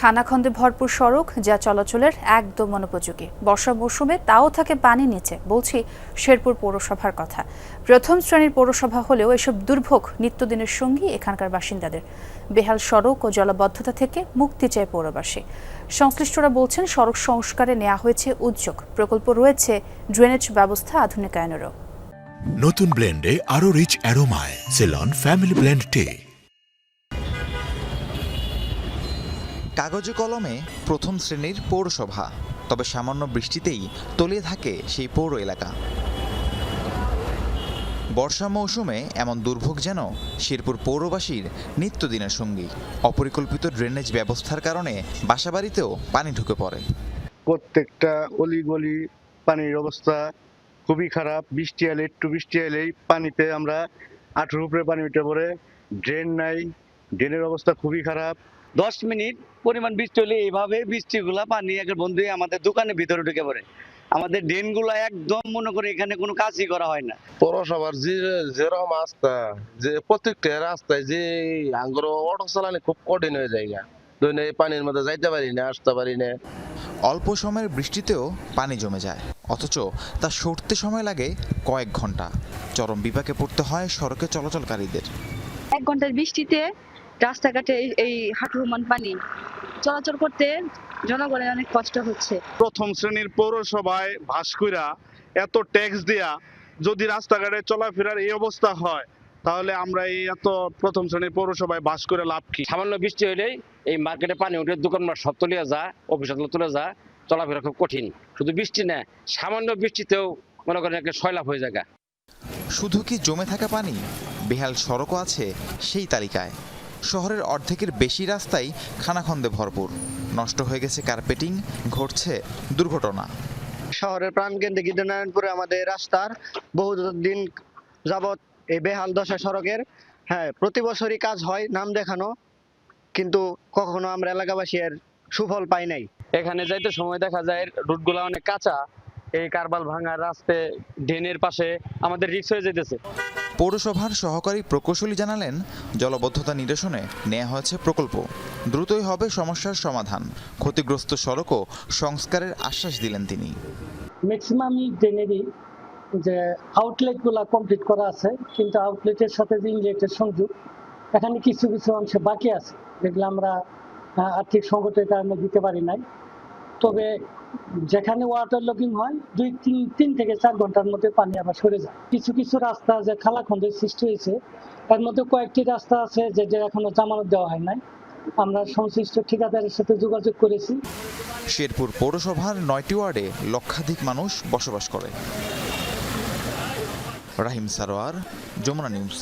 খানাখন্দে ভরপুর সড়ক যা চলাচলের একদম অনুপযোগী। বর্ষা মৌসুমে তাও থাকে পানি নিচে, বলছি শেরপুর পৌরসভার কথা। প্রথম শ্রেণির পৌরসভা হলেও এসব দুর্ভোগ নিত্যদিনের সঙ্গী এখানকার বাসিন্দাদের। বেহাল সড়ক ও জলাবদ্ধতা থেকে মুক্তি চায় পৌরবাসী। সংশ্লিষ্টরা বলছেন সড়ক সংস্কারে নেওয়া হয়েছে উদ্যোগ। প্রকল্প রয়েছে ড্রেনেজ ব্যবস্থা আধুনিকায়নেরও। নতুন ব্লেন্ডে আরও রিচ অ্যারোমায়, সেলন, ফ্যামিলি ব্লেন্ড টে। কাগজে কলমে প্রথম শ্রেণির পৌরসভা, তবে সামান্য বৃষ্টিতেই তলিয়ে থাকে সেই পৌর এলাকা। বর্ষা মৌসুমে এমন দুর্ভোগ যেন শেরপুর পৌরবাসীর নিত্যদিনের সঙ্গী। অপরিকল্পিত ড্রেনেজ ব্যবস্থার কারণে বাসাবাড়িতেও পানি ঢুকে পড়ে। প্রত্যেকটা অলিগলি পানির অবস্থা খুবই খারাপ। বৃষ্টি এলে, একটু বৃষ্টি এলেই পানিতে আমরা আঠেরো উপরে পানি উঠে পড়ে। ড্রেন নাই ড্রেনের অবস্থা খুবই খারাপ। দশ মিনিট পরিমাণ বৃষ্টি হলে এইভাবে বৃষ্টিগুলা পানি একের বন্ধু আমাদের দোকানের ভিতরে ঢুকে পড়ে। আমাদের ড্রেনগুলো একদম মনে করে এখানে কোনো কাজই করা হয় না। পৌরসভার যে যেরকম রাস্তা যে প্রত্যেকটা রাস্তায় যে আঙ্গুর অটো চালানি খুব কঠিন হয়ে যায় গা। দৈনিক এই পানির মধ্যে যাইতে পারি না আসতে পারি না। অল্প সময়ের বৃষ্টিতেও পানি জমে যায় অথচ তা সরতে সময় লাগে কয়েক ঘণ্টা। চরম বিপাকে পড়তে হয় সড়কে চলাচলকারীদের। এক ঘণ্টার বৃষ্টিতে রাস্তাঘাটে এই- এই হাঁটুমান পানি চলাচল করতে জনগণের অনেক কষ্ট হচ্ছে। প্রথম শ্রেণির পৌরসভায় ভাস্কুরা এত ট্যাক্স দেয়া যদি রাস্তাঘাটে চলাফেরার এই অবস্থা হয় তাহলে আমরা এই এত প্রথম শ্রেণির পৌরসভায় বাস করে লাভ কি? সামান্য বৃষ্টি হলেই এই মার্কেটে পানি উঠে দোকানপাট সব তলিয়ে যা অফিস তুলে যা চলাফেরা খুব কঠিন। শুধু বৃষ্টি না সামান্য বৃষ্টিতেও মনে করেন একটা সয়লাভ হয়ে যায় শুধু কি জমে থাকা পানি? বেহাল সড়কও আছে সেই তালিকায়। শহরের অর্ধেকের বেশি রাস্তাই খানাখন্দে ভরপুর। নষ্ট হয়ে গেছে কার্পেটিং ঘটছে দুর্ঘটনা। শহরের প্রাণকেন্দ্রে গিদ্রনারায়ণপুরে আমাদের রাস্তার বহু দিন যাবৎ এই বেহাল দশা সড়কের হ্যাঁ প্রতি বছরই কাজ হয় নাম দেখানো কিন্তু কখনো আমরা এলাকাবাসী এর সুফল পাই নাই। এখানে যাইতে সময় দেখা যায় রুটগুলো অনেক কাঁচা। এই কারবাল ভাঙার রাস্তায় ড্রেনের পাশে আমাদের রিক্স হয়ে যেতেছে পৌরসভার সহকারী প্রকৌশলী জানালেন জলবদ্ধতা নিরসনে নেওয়া হয়েছে প্রকল্প। দ্রুতই হবে সমস্যার সমাধান। ক্ষতিগ্রস্ত সড়কও সংস্কারের আশ্বাস দিলেন তিনি। ম্যাক্সিমামই ড্রেনেরই যে আউটলেটগুলো কমপ্লিট করা আছে কিন্তু আউটলেটের সাথে যে ইনলেটের সংযোগ এখানে কিছু কিছু অংশে বাকি আছে। যেগুলো আমরা আর্থিক সংকটের কারণে দিতে পারি নাই। তবে যেখানে ওয়াটার লগিং হয়, দুই, তিন তিন থেকে চার ঘণ্টার মধ্যে পানি আবার সরে যায়। কিছু কিছু রাস্তা যে খালাখন্দের সৃষ্টি হয়েছে, এর মধ্যে কয়েকটি রাস্তা আছে যে এখনও জামানত দেওয়া হয় নাই। আমরা সংশ্লিষ্ট ঠিকাদারের সাথে যোগাযোগ করেছি। শেরপুর পৌরসভার নয়টি ওয়ার্ডে লক্ষাধিক মানুষ বসবাস করে। রাহিম সারোয়ার, যমুনা নিউজ।